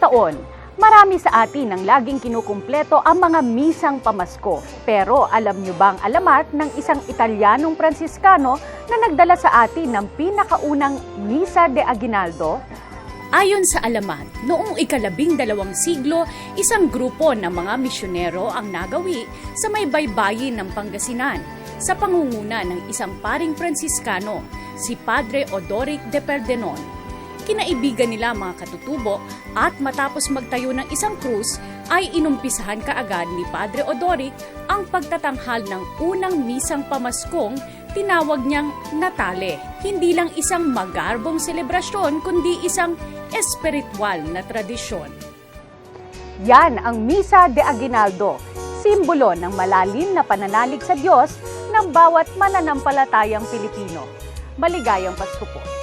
taon, marami sa atin ang laging kinukumpleto ang mga misang pamasko. Pero alam nyo bang alamat ng isang Italianong Pransiskano na nagdala sa atin ng pinakaunang Misa de Aguinaldo? Ayon sa alamat, noong ikalabing dalawang siglo, isang grupo ng mga misyonero ang nagawi sa may baybayin ng Pangasinan sa pangunguna ng isang paring Pransiskano, si Padre Odoric de Perdenon. Kinaibigan nila mga katutubo at matapos magtayo ng isang krus ay inumpisahan kaagad ni Padre Odoric ang pagtatanghal ng unang misang pamaskong tinawag niyang Natale. Hindi lang isang magarbong selebrasyon kundi isang espiritual na tradisyon. Yan ang Misa de Aguinaldo, simbolo ng malalim na pananalig sa Diyos ng bawat mananampalatayang Pilipino. Maligayang Pasko po.